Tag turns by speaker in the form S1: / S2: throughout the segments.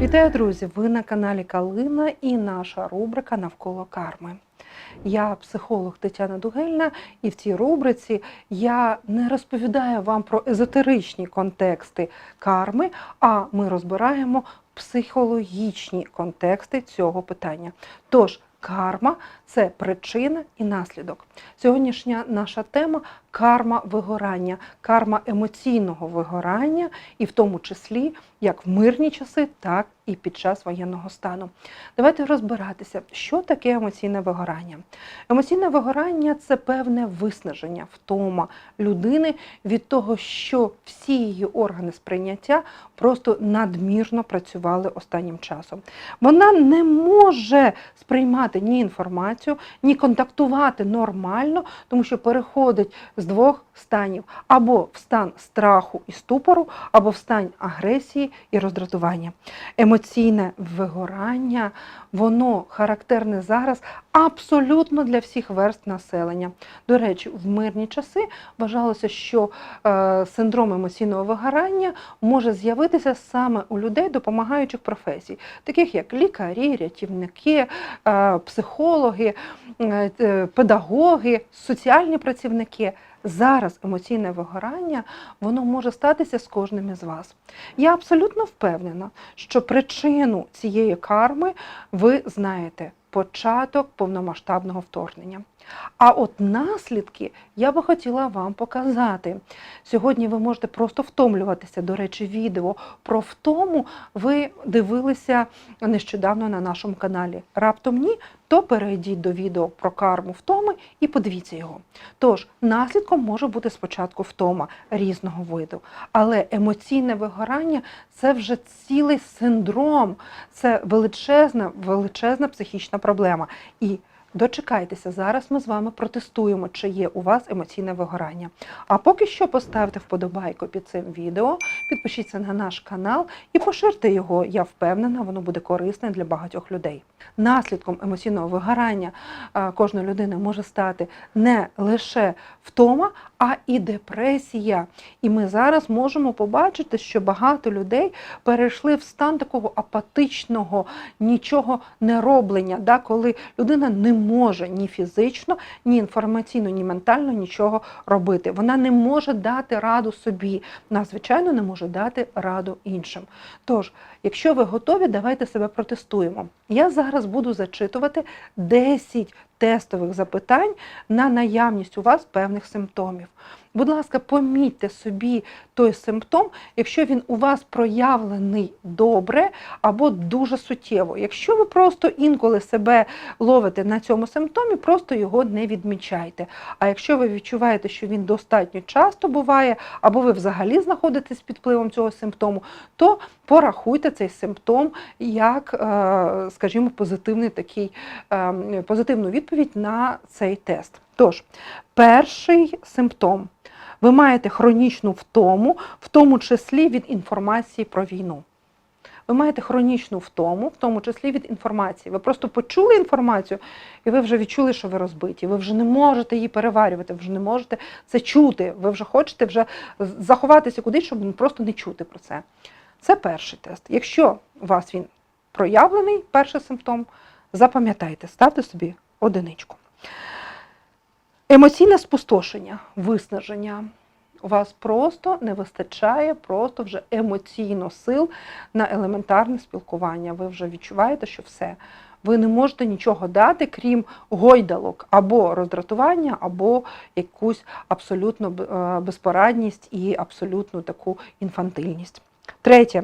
S1: Вітаю, друзі! Ви на каналі Калина і наша рубрика Навколо карми. Я психолог Тетяна Дугельна, і в цій рубриці я не розповідаю вам про езотеричні контексти карми, а ми розбираємо психологічні контексти цього питання. Тож, карма це причина і наслідок. Сьогоднішня наша тема карма вигорання, карма емоційного вигорання, і в тому числі як в мирні часи, так і під час воєнного стану. Давайте розбиратися, що таке емоційне вигорання. Емоційне вигорання це певне виснаження, втома людини від того, що всі її органи сприйняття просто надмірно працювали останнім часом. Вона не може сприймати ні інформацію, ні контактувати нормально, тому що переходить з двох станів: або в стан страху і ступору, або в стан агресії і роздратування. Емоційне вигорання, воно характерне зараз абсолютно для всіх верств населення. До речі, в мирні часи вважалося, що е, синдром емоційного вигорання може з'явитися саме у людей допомагаючих професій, таких як лікарі, рятівники, е, психологи, е, педагоги, соціальні працівники. Зараз емоційне вигорання воно може статися з кожним із вас. Я абсолютно впевнена, що причину цієї карми ви знаєте початок повномасштабного вторгнення. А от наслідки я би хотіла вам показати. Сьогодні ви можете просто втомлюватися. До речі, відео про втому ви дивилися нещодавно на нашому каналі. Раптом ні, то перейдіть до відео про карму втоми і подивіться його. Тож, наслідком може бути спочатку втома різного виду, але емоційне вигорання це вже цілий синдром, це величезна, величезна психічна проблема. І Дочекайтеся, зараз ми з вами протестуємо, чи є у вас емоційне вигорання. А поки що поставте вподобайку під цим відео, підпишіться на наш канал і поширте його. Я впевнена, воно буде корисне для багатьох людей. Наслідком емоційного вигорання е, кожної людини може стати не лише втома, а і депресія. І ми зараз можемо побачити, що багато людей перейшли в стан такого апатичного, нічого не роблення, коли людина не може ні фізично, ні інформаційно, ні ментально нічого робити. Вона не може дати раду собі, вона, звичайно, не може дати раду іншим. Тож, якщо ви готові, давайте себе протестуємо. Я зараз буду зачитувати 10 тестових запитань на наявність у вас певних симптомів. Будь ласка, помітьте собі той симптом, якщо він у вас проявлений добре або дуже суттєво. Якщо ви просто інколи себе ловите на цьому симптомі, просто його не відмічайте. А якщо ви відчуваєте, що він достатньо часто буває, або ви взагалі знаходитесь під впливом цього симптому, то порахуйте цей симптом як, е, скажімо, позитивний такий, е, позитивну відповідь на цей тест. Тож, перший симптом. Ви маєте хронічну втому, в тому числі від інформації про війну. Ви маєте хронічну втому, в тому числі від інформації. Ви просто почули інформацію, і ви вже відчули, що ви розбиті. Ви вже не можете її переварювати, ви вже не можете це чути. Ви вже хочете вже заховатися кудись, щоб просто не чути про це. Це перший тест. Якщо у вас він проявлений, перший симптом, запам'ятайте, ставте собі одиничку. Емоційне спустошення, виснаження. У вас просто не вистачає просто вже емоційно сил на елементарне спілкування. Ви вже відчуваєте, що все. Ви не можете нічого дати, крім гойдалок або роздратування, або якусь абсолютно безпорадність і абсолютну таку інфантильність. Третє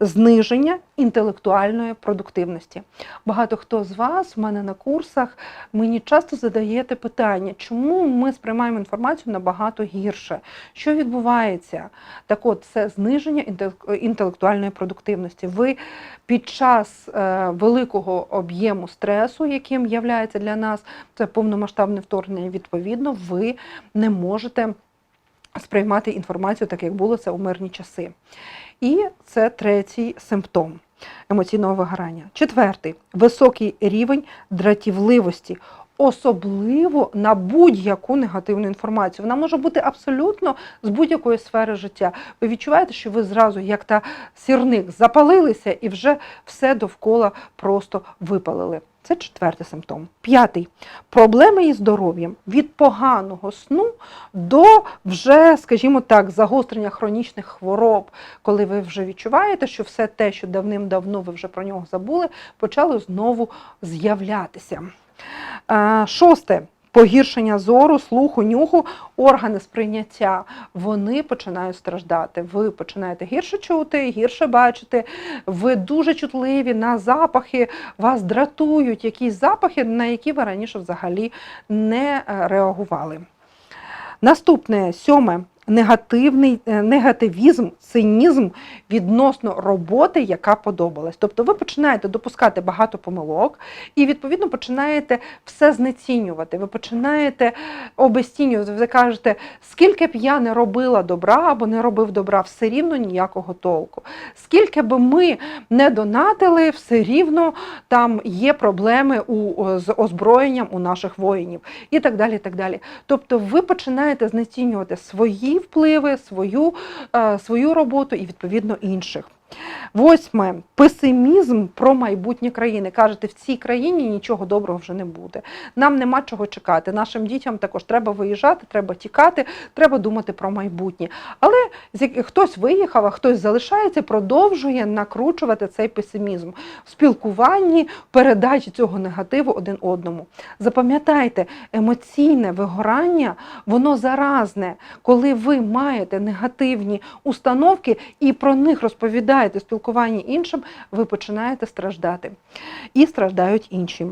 S1: зниження інтелектуальної продуктивності. Багато хто з вас в мене на курсах мені часто задаєте питання, чому ми сприймаємо інформацію набагато гірше? Що відбувається? Так от, це зниження інтелектуальної продуктивності. Ви під час е, великого об'єму стресу, яким є для нас, це повномасштабне вторгнення, відповідно, ви не можете сприймати інформацію так, як було це у мирні часи. І це третій симптом емоційного вигорання. Четвертий високий рівень дратівливості, особливо на будь-яку негативну інформацію. Вона може бути абсолютно з будь-якої сфери життя. Ви відчуваєте, що ви зразу, як та сірник, запалилися і вже все довкола просто випалили. Це четвертий симптом. П'ятий проблеми із здоров'ям від поганого сну до вже, скажімо так, загострення хронічних хвороб, коли ви вже відчуваєте, що все те, що давним-давно ви вже про нього забули, почало знову з'являтися. Е, Шосте. Погіршення зору, слуху, нюху, органи сприйняття, вони починають страждати. Ви починаєте гірше чути, гірше бачити. Ви дуже чутливі на запахи, вас дратують якісь запахи, на які ви раніше взагалі не е, реагували. Наступне сьоме негативний е, негативізм, цинізм відносно роботи, яка подобалась. Тобто ви починаєте допускати багато помилок і відповідно починаєте все знецінювати. Ви починаєте обесцінювати. Ви кажете, скільки б я не робила добра або не робив добра, все рівно ніякого толку. Скільки би ми не донатили, все рівно там є проблеми у, з озброєнням у наших воїнів і так далі. І так далі. Тобто ви починаєте знецінювати свої впливи, свою, е, свою роботу і відповідно інших. Восьме песимізм про майбутнє країни. Кажете, в цій країні нічого доброго вже не буде. Нам нема чого чекати. Нашим дітям також треба виїжджати, треба тікати, треба думати про майбутнє. Але хтось виїхав, а хтось залишається, продовжує накручувати цей песимізм в спілкуванні, передачі цього негативу один одному. Запам'ятайте, емоційне вигорання, воно заразне, коли ви маєте негативні установки і про них розповідаєте в спілкуванні іншим, ви починаєте страждати. І страждають інші.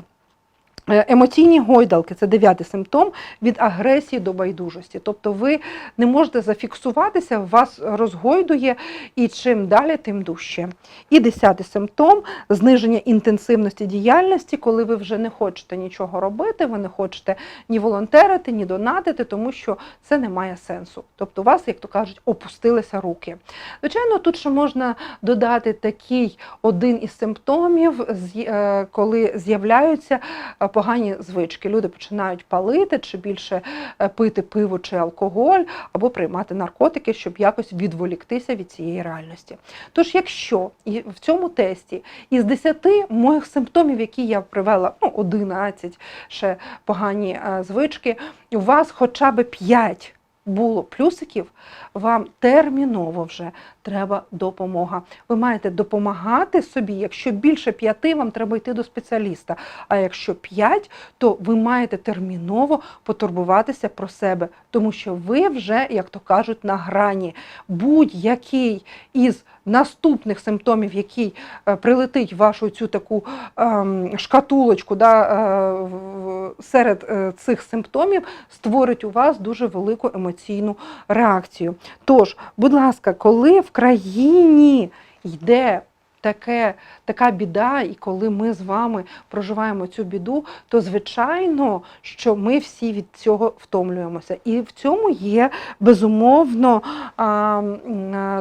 S1: Е, Емоційні гойдалки це дев'ятий симптом від агресії до байдужості. Тобто ви не можете зафіксуватися, вас розгойдує, і чим далі, тим дужче. І десятий симптом зниження інтенсивності діяльності, коли ви вже не хочете нічого робити, ви не хочете ні волонтерити, ні донатити, тому що це не має сенсу. Тобто у вас, як то кажуть, опустилися руки. Звичайно, тут ще можна додати такий один із симптомів, е, коли з'являються погані звички. Люди починають палити чи більше е, пити пиво чи алкоголь, або приймати наркотики, щоб якось відволіктися від цієї реальності. Тож, якщо і в цьому тесті із 10 моїх симптомів, які я привела, ну 11 ще погані е, звички, у вас хоча б 5 було плюсиків, вам терміново вже треба допомога. Ви маєте допомагати собі. Якщо більше п'яти, вам треба йти до спеціаліста. А якщо п'ять, то ви маєте терміново потурбуватися про себе, тому що ви вже, як то кажуть, на грані. Будь-який із наступних симптомів, який е, прилетить вашу цю таку ем, шкатулочку да, е, серед е, цих симптомів, створить у вас дуже велику емоційну реакцію. Тож, будь ласка, коли в країні йде таке, така біда, і коли ми з вами проживаємо цю біду, то звичайно, що ми всі від цього втомлюємося. І в цьому є безумовно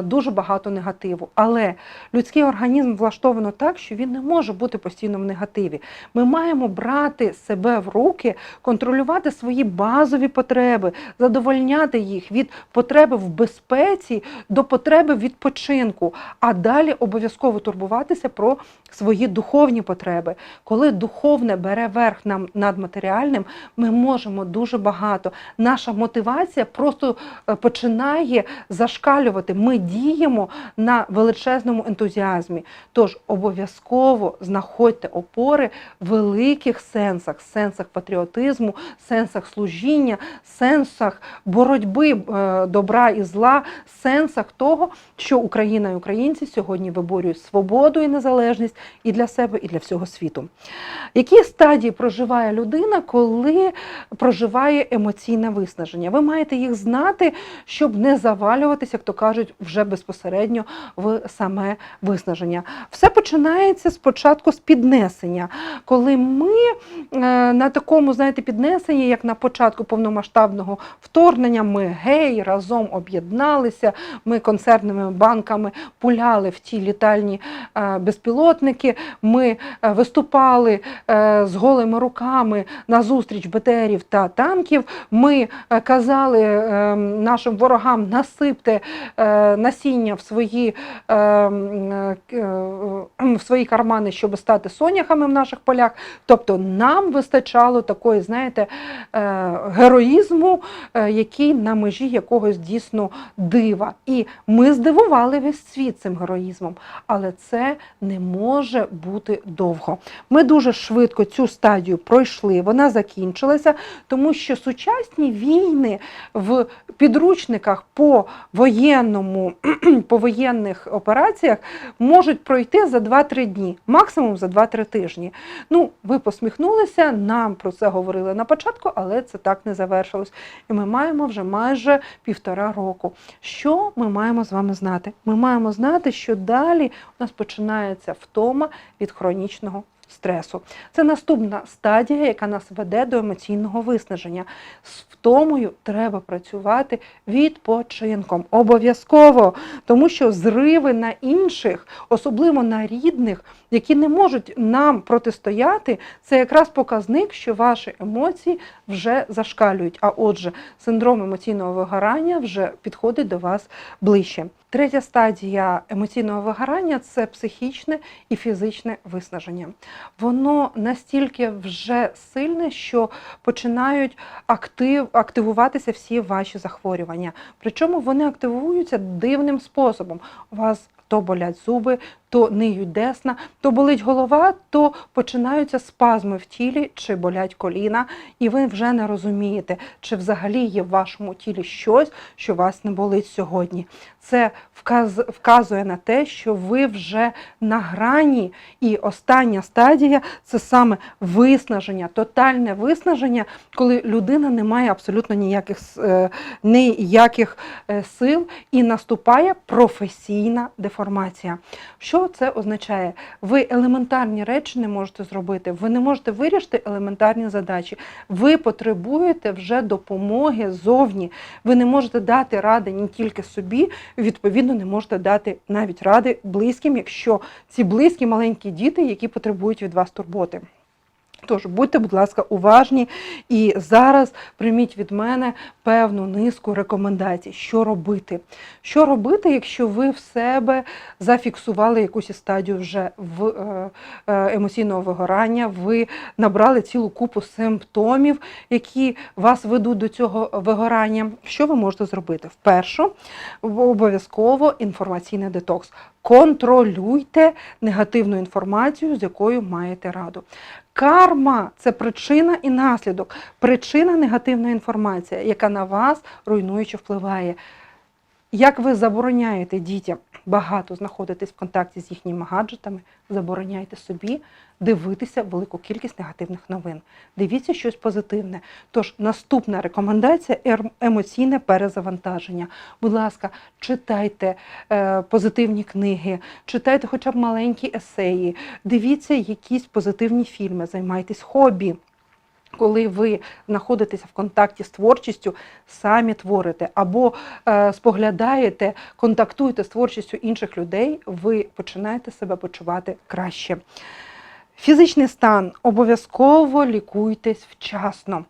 S1: дуже багато негативу. Але людський організм влаштовано так, що він не може бути постійно в негативі. Ми маємо брати себе в руки, контролювати свої базові потреби, задовольняти їх від потреби в безпеці до потреби відпочинку, а далі обов'язково турбуватися про свої духовні потреби. Коли духовне бере верх нам над матеріальним, ми можемо дуже багато. Наша мотивація просто е, починає зашкалювати. Ми діємо на величезному ентузіазмі. Тож обов'язково знаходьте опори в великих сенсах, сенсах патріотизму, сенсах служіння, сенсах боротьби е, добра і зла, сенсах того, що Україна і українці сьогодні виборюють свободу і незалежність і для себе, і для всього світу. Які стадії проживає людина, коли проживає емоційне виснаження? Ви маєте їх знати, щоб не завалюватися, як то кажуть, вже безпосередньо в саме виснаження. Все починається спочатку з піднесення, коли ми е, на такому, знаєте, піднесенні, як на початку повномасштабного вторгнення, ми гей разом об'єдналися, ми концертними банками пуляли в ті літальні безпілотники. Ми е, виступали е, з голими руками на зустріч БТРів та танків. Ми е, казали е, нашим ворогам насипте е, насіння в свої, е, е, е, в свої кармани, щоб стати соняхами в наших полях. Тобто нам вистачало такої, знаєте, е, героїзму, е, який на межі якогось дійсно дива. І ми здивували весь світ цим героїзмом, але це не може бути довго. Ми дуже швидко цю стадію пройшли, вона закінчилася, тому що сучасні війни в підручниках по воєнному, по воєнних операціях можуть пройти за 2-3 дні, максимум за 2-3 тижні. Ну, ви посміхнулися, нам про це говорили на початку, але це так не завершилось. І ми маємо вже майже півтора року. Що ми маємо з вами знати? Ми маємо знати, що далі у нас починається втома від хронічного стресу. Це наступна стадія, яка нас веде до емоційного виснаження. З втомою треба працювати відпочинком. Обов'язково, тому що зриви на інших, особливо на рідних, які не можуть нам протистояти, це якраз показник, що ваші емоції вже зашкалюють. А отже, синдром емоційного вигорання вже підходить до вас ближче. Третя стадія емоційного вигорання це психічне і фізичне виснаження. Воно настільки вже сильне, що починають актив, активуватися всі ваші захворювання. Причому вони активуються дивним способом. У вас то болять зуби, то ниють десна, то болить голова, то починаються спазми в тілі, чи болять коліна, і ви вже не розумієте, чи взагалі є в вашому тілі щось, що вас не болить сьогодні. Це вказ, вказує на те, що ви вже на грані, і остання стадія це саме виснаження, тотальне виснаження, коли людина не має абсолютно ніяких, е, ніяких е, сил і наступає професійна деформація. Що це означає? Ви елементарні речі не можете зробити, ви не можете вирішити елементарні задачі. Ви потребуєте вже допомоги зовні. Ви не можете дати ради не тільки собі, відповідно, не можете дати навіть ради близьким, якщо ці близькі маленькі діти, які потребують від вас турботи. Тож будьте, будь ласка, уважні і зараз прийміть від мене певну низку рекомендацій, що робити. Що робити, якщо ви в себе зафіксували якусь стадію вже в е, е, емоційного вигорання, ви набрали цілу купу симптомів, які вас ведуть до цього вигорання. Що ви можете зробити? Вперше обов'язково інформаційний детокс. Контролюйте негативну інформацію, з якою маєте раду. Карма це причина і наслідок, причина негативна інформація, яка на вас руйнуюче впливає. Як ви забороняєте дітям багато знаходитись в контакті з їхніми гаджетами, забороняйте собі дивитися велику кількість негативних новин. Дивіться щось позитивне. Тож наступна рекомендація ем- емоційне перезавантаження. Будь ласка, читайте е, позитивні книги, читайте хоча б маленькі есеї, дивіться якісь позитивні фільми, займайтесь хобі. Коли ви знаходитеся в контакті з творчістю, самі творите або е, споглядаєте, контактуєте з творчістю інших людей, ви починаєте себе почувати краще. Фізичний стан обов'язково лікуйтесь вчасно.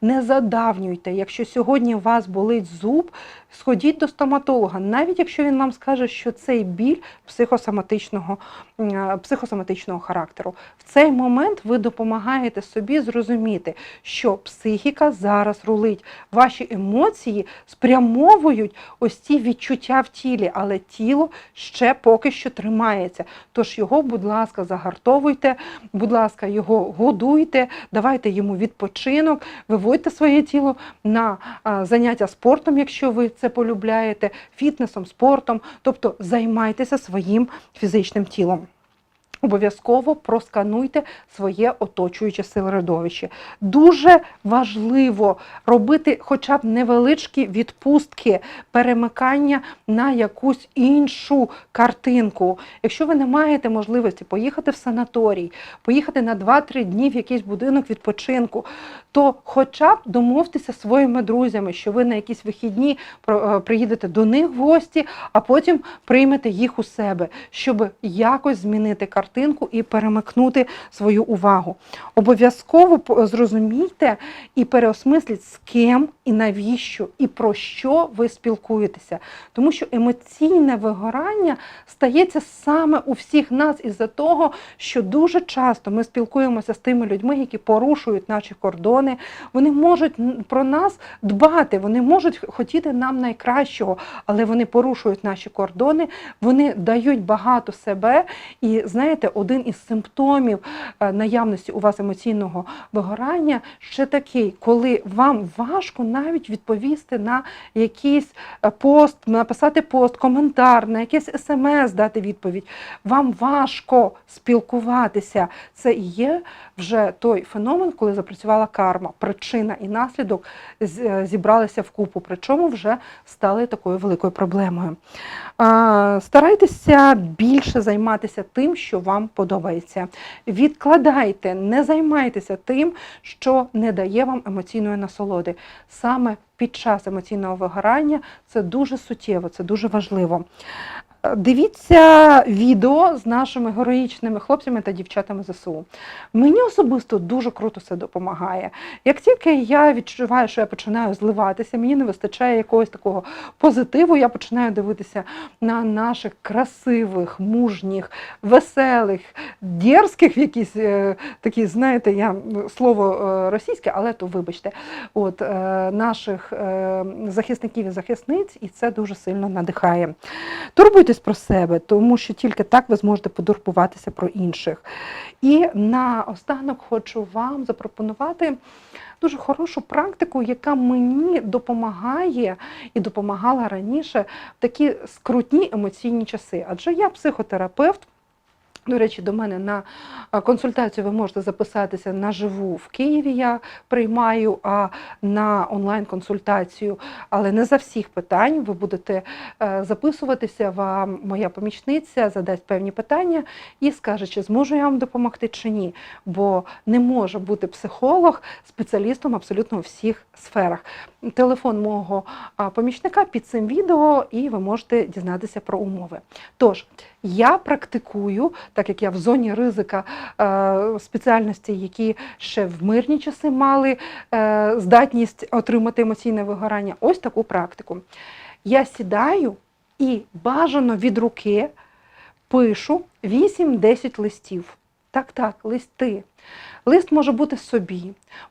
S1: Не задавнюйте. Якщо сьогодні у вас болить зуб, сходіть до стоматолога, навіть якщо він вам скаже, що цей біль психосоматичного, е, психосоматичного характеру. В цей момент ви допомагаєте собі зрозуміти, що психіка зараз рулить. Ваші емоції спрямовують ось ці відчуття в тілі, але тіло ще поки що тримається. Тож його, будь ласка, загартовуйте, будь ласка, його годуйте, давайте йому відпочинок, виводьте своє тіло на заняття спортом, якщо ви це полюбляєте, фітнесом, спортом, тобто займайтеся своїм фізичним тілом. Обов'язково проскануйте своє оточуюче середовище. Дуже важливо робити хоча б невеличкі відпустки, перемикання на якусь іншу картинку. Якщо ви не маєте можливості поїхати в санаторій, поїхати на 2-3 дні в якийсь будинок відпочинку, то хоча б домовтеся своїми друзями, що ви на якісь вихідні е, приїдете до них в гості, а потім приймете їх у себе, щоб якось змінити картинку і перемикнути свою увагу. Обов'язково зрозумійте і переосмисліть, з ким і навіщо, і про що ви спілкуєтеся. Тому що емоційне вигорання стається саме у всіх нас із-за того, що дуже часто ми спілкуємося з тими людьми, які порушують наші кордони. Вони можуть про нас дбати, вони можуть хотіти нам найкращого, але вони порушують наші кордони, вони дають багато себе. І знаєте, один із симптомів е, наявності у вас емоційного вигорання ще такий, коли вам важко навіть відповісти на якийсь е, пост, написати пост, коментар, на якесь смс дати відповідь. Вам важко спілкуватися. Це є вже той феномен, коли запрацювала карма. Причина і наслідок е, зібралися вкупу, причому вже стали такою великою проблемою. Старайтеся більше займатися тим, що вам подобається. Відкладайте, не займайтеся тим, що не дає вам емоційної насолоди. Саме під час емоційного вигорання це дуже суттєво, це дуже важливо. Дивіться відео з нашими героїчними хлопцями та дівчатами ЗСУ. Мені особисто дуже круто це допомагає. Як тільки я відчуваю, що я починаю зливатися, мені не вистачає якогось такого позитиву, я починаю дивитися на наших красивих, мужніх, веселих, дерзких, якісь е, такі, знаєте, я слово е, російське, але то вибачте, от е, наших захисників і захисниць, і це дуже сильно надихає. Турбуйтесь про себе, тому що тільки так ви зможете подурбуватися про інших. І наостанок хочу вам запропонувати дуже хорошу практику, яка мені допомагає і допомагала раніше в такі скрутні емоційні часи. Адже я психотерапевт. До речі, до мене на консультацію ви можете записатися наживу в Києві. Я приймаю, а на онлайн-консультацію, але не за всіх питань. Ви будете е, записуватися. Вам моя помічниця задасть певні питання і скаже, чи зможу я вам допомогти чи ні. Бо не може бути психолог спеціалістом абсолютно у всіх сферах. Телефон мого помічника під цим відео, і ви можете дізнатися про умови. Тож, я практикую, так як я в зоні ризика е, спеціальності, які ще в мирні часи мали е, здатність отримати емоційне вигорання, ось таку практику. Я сідаю і бажано від руки пишу 8-10 листів. Так, так, листи. Лист може бути собі,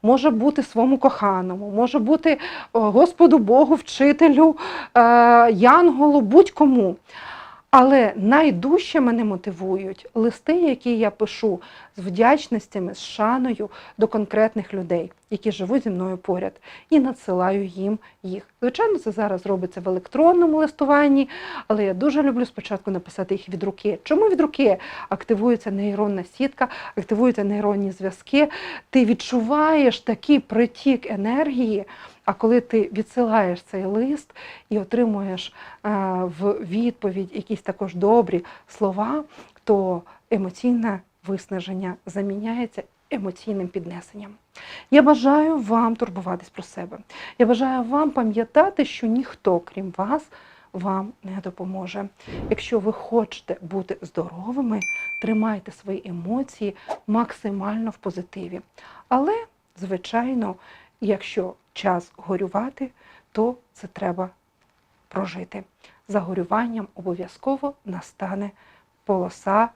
S1: може бути своєму коханому, може бути Господу Богу, вчителю, е, Янголу, будь-кому. Але найдужче мене мотивують листи, які я пишу з вдячностями, з шаною до конкретних людей, які живуть зі мною поряд, і надсилаю їм їх. Звичайно, це зараз робиться в електронному листуванні, але я дуже люблю спочатку написати їх від руки. Чому від руки? Активується нейронна сітка, активуються нейронні зв'язки. Ти відчуваєш такий притік енергії. А коли ти відсилаєш цей лист і отримуєш е, в відповідь якісь також добрі слова, то емоційне виснаження заміняється емоційним піднесенням. Я бажаю вам турбуватись про себе. Я бажаю вам пам'ятати, що ніхто, крім вас, вам не допоможе. Якщо ви хочете бути здоровими, тримайте свої емоції максимально в позитиві. Але, звичайно, якщо час горювати, то це треба прожити. За горюванням обов'язково настане полоса,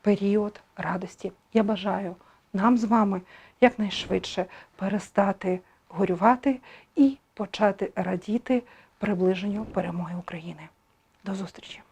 S1: період радості. Я бажаю нам з вами якнайшвидше перестати горювати і почати радіти приближенню перемоги України. До зустрічі!